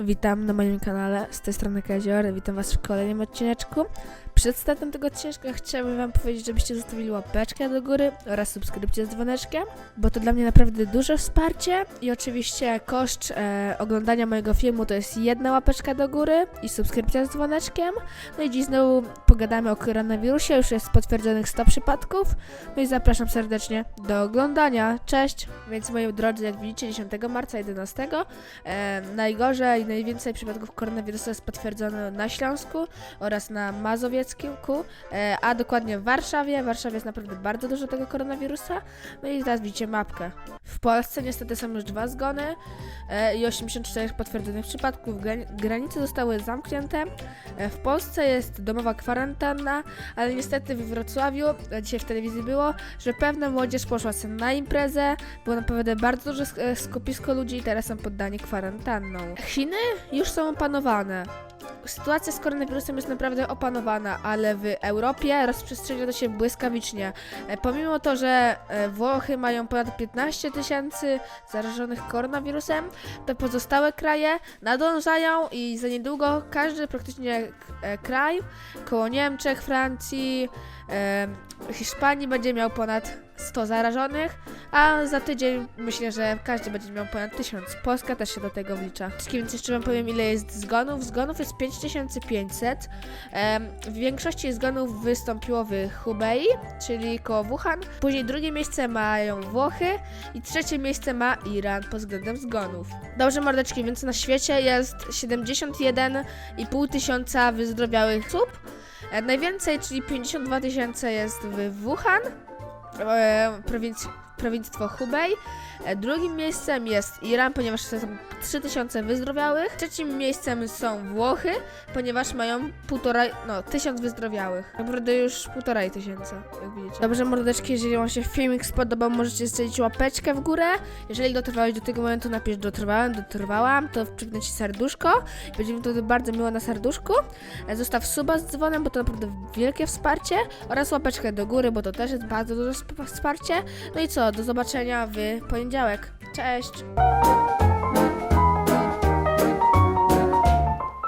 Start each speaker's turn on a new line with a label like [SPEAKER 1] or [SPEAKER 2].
[SPEAKER 1] Witam na moim kanale, z tej strony Kazior, witam was w kolejnym odcineczku. Przed startem tego odcineczka chciałbym wam powiedzieć, żebyście zostawili łapeczkę do góry oraz subskrypcję z dzwoneczkiem, bo to dla mnie naprawdę duże wsparcie i oczywiście koszt e, oglądania mojego filmu to jest jedna łapeczka do góry i subskrypcja z dzwoneczkiem. No i dziś znowu pogadamy o koronawirusie, już jest potwierdzonych 100 przypadków, no i zapraszam serdecznie do oglądania. Cześć! Więc moi drodzy, jak widzicie 10 marca 11 E, najgorzej, najwięcej przypadków koronawirusa jest potwierdzono na Śląsku oraz na Mazowiecku, e, a dokładnie w Warszawie. W Warszawie jest naprawdę bardzo dużo tego koronawirusa. No i teraz widzicie mapkę. W Polsce niestety są już dwa zgony e, i 84 potwierdzonych przypadków. Grani- granice zostały zamknięte. E, w Polsce jest domowa kwarantanna, ale niestety w Wrocławiu, dzisiaj w telewizji było, że pewna młodzież poszła sobie na imprezę, było naprawdę bardzo duże sk- skupisko ludzi i teraz są poddani kwarantanną. Chiny już są opanowane. Sytuacja z koronawirusem jest naprawdę opanowana, ale w Europie rozprzestrzenia to się błyskawicznie. E, Pomimo to, że e, Włochy mają ponad 15 tysięcy zarażonych koronawirusem, to pozostałe kraje nadążają i za niedługo każdy praktycznie e, kraj koło Niemczech, Francji, Hiszpanii będzie miał ponad 100 zarażonych, a za tydzień myślę, że każdy będzie miał ponad 1000. Polska też się do tego wlicza. Więc jeszcze wam powiem, ile jest zgonów. Zgonów jest 5500. Em, w większości zgonów wystąpiło w Hubei, czyli koło Wuhan. Później drugie miejsce mają Włochy i trzecie miejsce ma Iran pod względem zgonów. Dobrze, mordeczki, więc na świecie jest 71,5 tysiąca wyzdrowiałych osób. E, Najwięcej, czyli 52 tysiące jest w Wuhan, e, prowinc- prowinctwo Hubei. E, Drugim miejscem jest Iran, ponieważ są 3000 wyzdrowiałych. Trzecim miejscem są Włochy, ponieważ mają półtora, no, tysiąc wyzdrowiałych. Naprawdę już półtorej tysiąca, jak widzicie. Dobrze, mordeczki, jeżeli wam się filmik spodobał, możecie strzelić łapeczkę w górę. Jeżeli dotrwałeś do tego momentu, napisz dotrwałem, dotrwałam, to wciągnę ci serduszko. Będzie mi to bardzo miło na serduszku. E, Zostaw suba z dzwonem, bo to naprawdę wielkie wsparcie. Oraz łapeczkę do góry, bo to też jest bardzo duże sp- wsparcie. No i co, do zobaczenia w poniedziałek. Cześć!